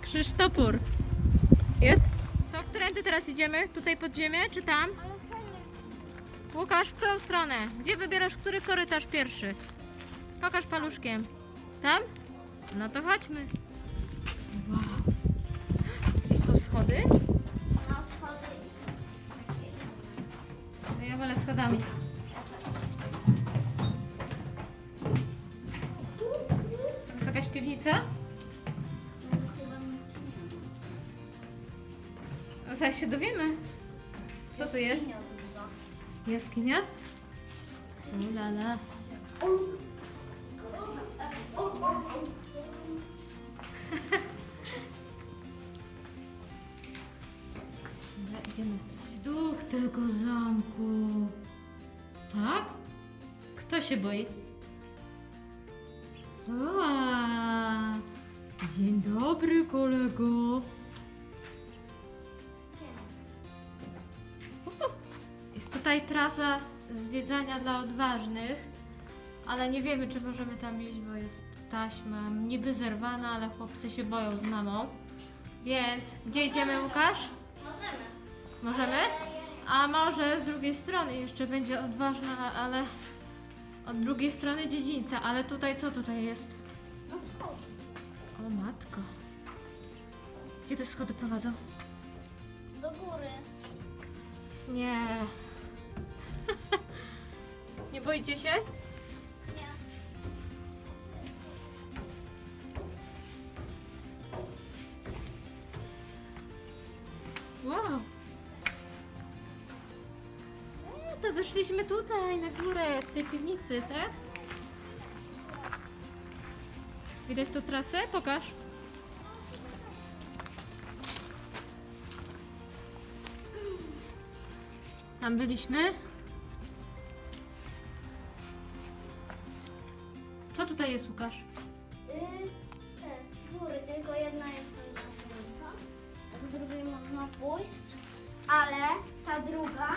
Krzysztopur. Jest? To którędy teraz idziemy? Tutaj pod ziemię, czy tam? Łukasz, w którą stronę? Gdzie wybierasz, który korytarz pierwszy? Pokaż paluszkiem. Tam? No to chodźmy. Wow. Są schody? No schody. No Ja wolę schodami. Jest jakaś piwnica? No zaraz się dowiemy. Co tu jest? Jaskinia duża. Jaskinia? Ulala. Dobra, idziemy. Duch tego zamku. Tak? Kto się boi? A, dzień dobry, kolego. Jest tutaj trasa zwiedzania dla odważnych, ale nie wiemy, czy możemy tam iść, bo jest taśma niby zerwana, ale chłopcy się boją z mamą. Więc gdzie idziemy, Łukasz? Możemy. Możemy? A może z drugiej strony jeszcze będzie odważna, ale od drugiej strony dziedzińca. Ale tutaj co tutaj jest? No schody. O matko. Gdzie te schody prowadzą? Do góry. Nie. Boicie się? Wow. E, to wyszliśmy tutaj na górę z tej piwnicy, tak? Widać tą trasę? Pokaż. Tam byliśmy. Co tutaj jest, Łukasz? Y, te dziury, tylko jedna jest tam zamknięta. Do drugiej można pójść, ale ta druga